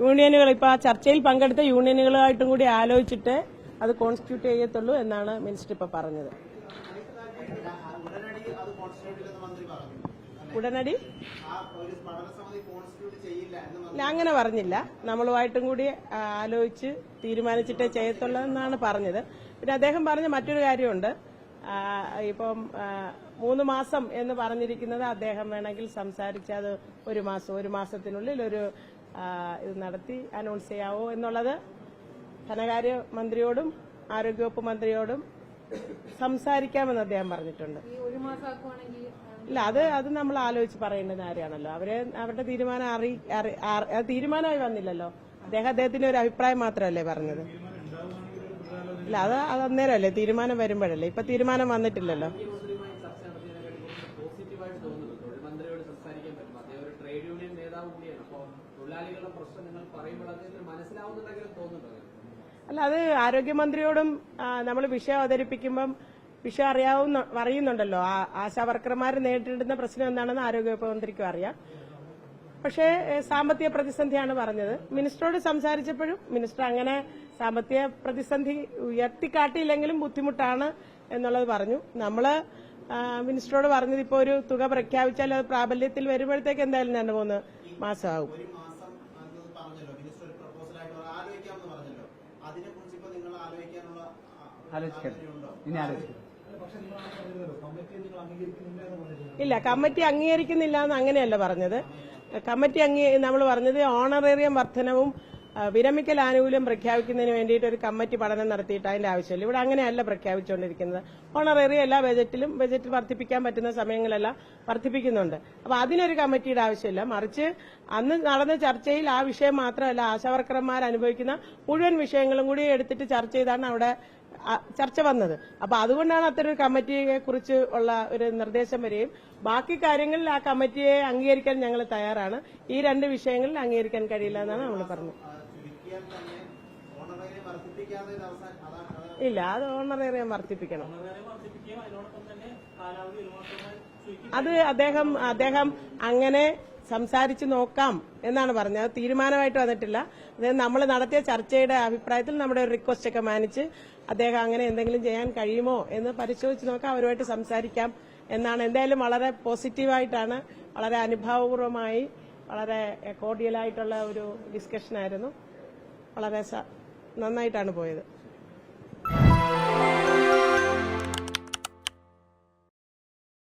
യൂണിയനുകൾ ഇപ്പൊ ആ ചർച്ചയിൽ പങ്കെടുത്ത യൂണിയനുകളായിട്ടും കൂടി ആലോചിച്ചിട്ട് അത് കോൺസ്റ്റിറ്റ്യൂട്ട് ചെയ്യത്തുള്ളൂ എന്നാണ് മിനിസ്റ്റർ ഇപ്പൊ പറഞ്ഞത്. ഉടനടി? അങ്ങനെ പറഞ്ഞില്ല. നമ്മളുമായിട്ടും കൂടി ആലോചിച്ച് തീരുമാനിച്ചിട്ടേ ചെയ്യത്തുള്ളൂ എന്നാണ് പറഞ്ഞത്. പിന്നെ അദ്ദേഹം പറഞ്ഞ മറ്റൊരു കാര്യമുണ്ട്. ഇപ്പം മൂന്ന് മാസം എന്ന് പറഞ്ഞിരിക്കുന്നത് അദ്ദേഹം വേണമെങ്കിൽ സംസാരിച്ച് അത് ഒരു മാസം ഒരു മാസത്തിനുള്ളിൽ ഒരു ഇത് നടത്തി അനൗൺസ് ചെയ്യാവോ എന്നുള്ളത് ധനകാര്യ മന്ത്രിയോടും ആരോഗ്യവകുപ്പ് മന്ത്രിയോടും സംസാരിക്കാമെന്ന് അദ്ദേഹം പറഞ്ഞിട്ടുണ്ട്. ഇല്ല അത് അത് നമ്മൾ ആലോചിച്ച് പറയേണ്ടുന്ന കാര്യമാണല്ലോ. അവരെ അവരുടെ തീരുമാനം അറി തീരുമാനമായി വന്നില്ലല്ലോ. അദ്ദേഹം അദ്ദേഹത്തിന്റെ ഒരു അഭിപ്രായം മാത്രമല്ലേ പറഞ്ഞത്? ഇല്ല അത് അത് അന്നേരമല്ലേ തീരുമാനം വരുമ്പോഴല്ലേ? ഇപ്പൊ തീരുമാനം വന്നിട്ടില്ലല്ലോ മുഖ്യമന്ത്രിയുമായി ചർച്ച നടത്തിയതിനെക്കാട്ടി കുറച്ച് പോസിറ്റീവായിട്ട് തോന്നുന്നത് തൊഴിൽ മന്ത്രിയോട് സംസാരിക്കാൻ പറ്റും. അദ്ദേഹം ഒരു ട്രേഡ് യൂണിയൻ നേതാവ് കൂടിയാണ്. അപ്പോൾ തൊഴിലാളികളുടെ പ്രശ്നം നിങ്ങൾ പറയുമ്പോൾ അദ്ദേഹത്തിന് മനസ്സിലാവുന്നുണ്ടെങ്കിലും തോന്നുന്നുണ്ടോ? അല്ല അത് ആരോഗ്യമന്ത്രിയോടും നമ്മൾ വിഷയം അവതരിപ്പിക്കുമ്പം വിഷയം അറിയാവുന്ന അറിയുന്നുണ്ടല്ലോ ആശാ വർക്കർമാർ നേരിടുന്ന പ്രശ്നം എന്താണെന്ന് ആരോഗ്യവകുപ്പ് മന്ത്രിക്കും അറിയാം. പക്ഷേ സാമ്പത്തിക പ്രതിസന്ധിയാണ് പറഞ്ഞത്. മിനിസ്റ്ററോട് സംസാരിച്ചപ്പോഴും മിനിസ്റ്റർ അങ്ങനെ സാമ്പത്തിക പ്രതിസന്ധി ഉയർത്തിക്കാട്ടിയില്ലെങ്കിലും ബുദ്ധിമുട്ടാണ് എന്നുള്ളത് പറഞ്ഞു. നമ്മൾ മിനിസ്റ്ററോട് പറഞ്ഞത് ഇപ്പോൾ ഒരു തുക പ്രഖ്യാപിച്ചാൽ അത് പ്രാബല്യത്തിൽ വരുമ്പോഴത്തേക്ക് എന്തായാലും രണ്ട് മൂന്ന് മാസമാകും ഇല്ല കമ്മിറ്റി അംഗീകരിക്കുന്നില്ല എന്ന് അങ്ങനെയല്ല പറഞ്ഞത്. കമ്മിറ്റി അംഗീ നമ്മൾ പറഞ്ഞത് ഓണറേറിയം വർധനവും വിരമിക്കൽ ആനുകൂല്യം പ്രഖ്യാപിക്കുന്നതിന് വേണ്ടിയിട്ട് ഒരു കമ്മിറ്റി പഠനം നടത്തിയിട്ട് അതിന്റെ ആവശ്യമില്ല. ഇവിടെ അങ്ങനെയല്ല പ്രഖ്യാപിച്ചുകൊണ്ടിരിക്കുന്നത്. ഓണറേറിയ എല്ലാ ബജറ്റിലും ബജറ്റ് വർദ്ധിപ്പിക്കാൻ പറ്റുന്ന സമയങ്ങളെല്ലാം വർദ്ധിപ്പിക്കുന്നുണ്ട്. അപ്പൊ അതിനൊരു കമ്മിറ്റിയുടെ ആവശ്യമില്ല. മറിച്ച് അന്ന് നടന്ന ചർച്ചയിൽ ആ വിഷയം മാത്രമല്ല ആശാവർക്കർമാർ അനുഭവിക്കുന്ന മുഴുവൻ വിഷയങ്ങളും കൂടി എടുത്തിട്ട് ചർച്ച ചെയ്താണ് അവിടെ ചർച്ച വന്നത്. അപ്പൊ അതുകൊണ്ടാണ് അത്തരം കമ്മിറ്റിയെ കുറിച്ച് ഉള്ള ഒരു നിർദ്ദേശം വരികയും ബാക്കി കാര്യങ്ങളിൽ ആ കമ്മിറ്റിയെ അംഗീകരിക്കാൻ ഞങ്ങൾ തയ്യാറാണ്. ഈ രണ്ട് വിഷയങ്ങളിൽ അംഗീകരിക്കാൻ കഴിയില്ല എന്നാണ് നമ്മൾ പറഞ്ഞത്. ഇല്ല അത് ഓണറേറിയം വർദ്ധിപ്പിക്കണം. അത് അദ്ദേഹം അദ്ദേഹം അങ്ങനെ സംസാരിച്ച് നോക്കാം എന്നാണ് പറഞ്ഞത്. അത് തീരുമാനമായിട്ട് വന്നിട്ടില്ല. അതായത് നമ്മൾ നടത്തിയ ചർച്ചയുടെ അഭിപ്രായത്തിൽ നമ്മുടെ ഒരു റിക്വസ്റ്റ് ഒക്കെ മാനിച്ച് അദ്ദേഹം അങ്ങനെ എന്തെങ്കിലും ചെയ്യാൻ കഴിയുമോ എന്ന് പരിശോധിച്ച് നോക്കാം അവരുമായിട്ട് സംസാരിക്കാം എന്നാണ്. എന്തായാലും വളരെ പോസിറ്റീവായിട്ടാണ് വളരെ അനുഭാവപൂർവമായി വളരെ കോർഡിയലായിട്ടുള്ള ഒരു ഡിസ്കഷനായിരുന്നു വളരെ നന്നായിട്ടാണ് പോയത്.